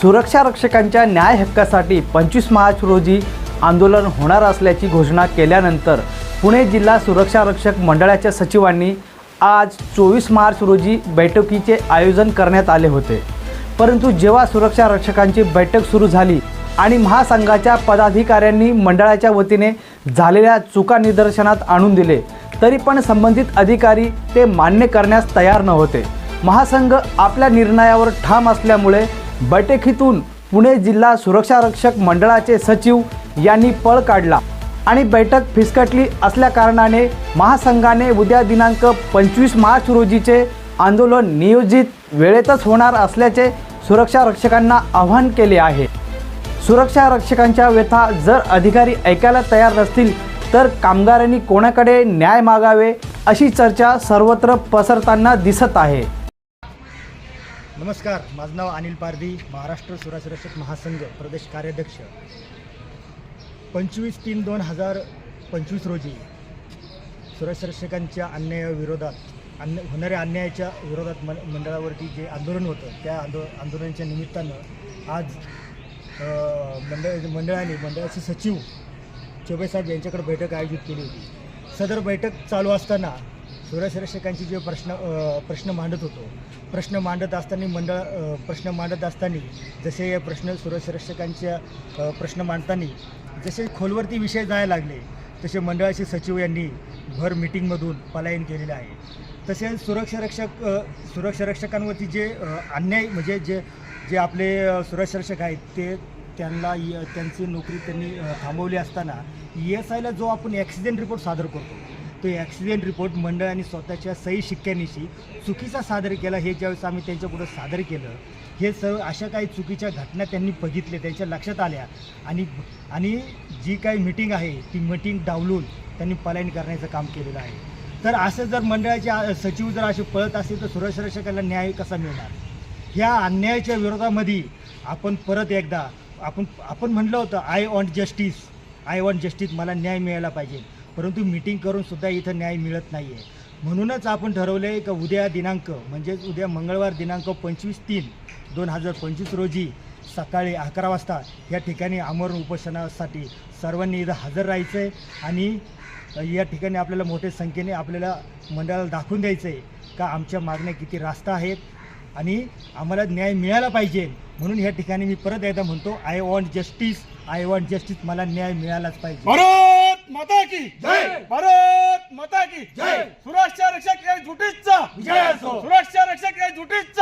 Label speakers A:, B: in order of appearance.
A: सुरक्षा रक्षकांच्या न्याय हक्कासाठी पंचवीस मार्च रोजी आंदोलन होणार असल्याची घोषणा केल्यानंतर पुणे जिल्हा सुरक्षा रक्षक मंडळाच्या सचिवांनी आज चोवीस मार्च रोजी बैठकीचे आयोजन करण्यात आले होते. परंतु जेव्हा सुरक्षा रक्षकांची बैठक सुरू झाली आणि महासंघाच्या पदाधिकाऱ्यांनी मंडळाच्या वतीने झालेल्या चुका निदर्शनात आणून दिले तरी पण संबंधित अधिकारी ते मान्य करण्यास तयार नव्हते. महासंघ आपल्या निर्णयावर ठाम असल्यामुळे बैठकीतून पुणे जिल्हा सुरक्षा रक्षक मंडळाचे सचिव यांनी पळ काढला आणि बैठक फिसकटली असल्याकारणाने महासंघाने उद्या दिनांक पंचवीस मार्च रोजीचे आंदोलन नियोजित वेळेतच होणार असल्याचे सुरक्षा रक्षकांना आवाहन केले आहे. सुरक्षा रक्षकांच्या व्यथा जर अधिकारी ऐकायला तयार नसतील तर कामगारांनी कोणाकडे न्याय मागावे अशी चर्चा सर्वत्र पसरताना दिसत आहे.
B: नमस्कार माझं नाव अनिल पारधी महाराष्ट्र सुरक्षरक्षक महासंघ प्रदेश कार्याध्यक्ष. पंचवीस तीन दोन हजार पंचवीस रोजी सुरक्षरक्षकांच्या अन्यायाविरोधात अन्य होणाऱ्या अन्यायाच्या विरोधात मन मंडळावरती जे आंदोलन होतं त्या आंदो आंदोलनाच्या निमित्तानं आज मंडळ मंडळाने मंडळाचे सचिव चोबेसाहेब यांच्याकडे बैठक आयोजित केली होती. सदर बैठक चालू असताना सुरक्षरक्षकांचे जे प्रश्न प्रश्न मांडत होतो प्रश्न मांडत असताना मंडळ प्रश्न मांडत असताना जसे प्रश्न सुरक्षरक्षकांच्या प्रश्न मांडताना जसे खोलवरती विषय जायला लागले तसे मंडळाचे सचिव यांनी भर मिटिंगमधून पलायन केलेलं आहे. तसेच सुरक्षारक्षक सुरक्षारक्षकांवरती जे अन्याय म्हणजे जे जे आपले सुरक्षारक्षक आहेत ते त्यांना त्यांची नोकरी त्यांनी थांबवली असताना ई एस आयला जो आपण ॲक्सिडेंट रिपोर्ट सादर करतो तो ॲक्सिडेंट रिपोर्ट मंडळ आणि स्वतःच्या सही शिक्क्यानिशी चुकीचा सादर केला हे ज्यावेळेस आम्ही त्यांच्यापुढं सादर केलं हे सर्व अशा काही चुकीच्या घटना त्यांनी बघितल्या त्यांच्या लक्षात आल्या. आणि आणि जी काही मिटिंग आहे ती मिटिंग डावलून त्यांनी पलायन करण्याचं काम केलेलं आहे. तर असं जर मंडळाचे सचिव जर असे पळत असेल तर सुरक्षरक्षकाला न्याय कसा मिळणार? ह्या अन्यायाच्या विरोधामध्ये आपण परत एकदा आपण आपण म्हटलं होतं I want justice I want justice मला न्याय मिळायला पाहिजे. परंतु मिटिंग करून सुद्धा इथं न्याय मिळत नाही आहे म्हणूनच आपण ठरवलं आहे का उद्या दिनांक म्हणजेच उद्या मंगळवार दिनांक पंचवीस तीन दोन हजार पंचवीस रोजी सकाळी अकरा वाजता या ठिकाणी आमरण उपोषणासाठी सर्वांनी इथं हजर राहायचं आहे आणि या ठिकाणी आपल्याला मोठ्या संख्येने आपल्याला मंडळाला दाखवून द्यायचं आहे का आमच्या मागण्या किती रास्त आहेत आणि आम्हाला न्याय मिळाला पाहिजे. म्हणून या ठिकाणी मी परत एकदा म्हणतो I want justice I want justice मला न्याय मिळालाच पाहिजे.
C: माता की। जय। भारत माता की। जय। सुरक्षा रक्षक या जुटीचा
B: विजय असो.
C: सुरक्षा रक्षक या जुटीचा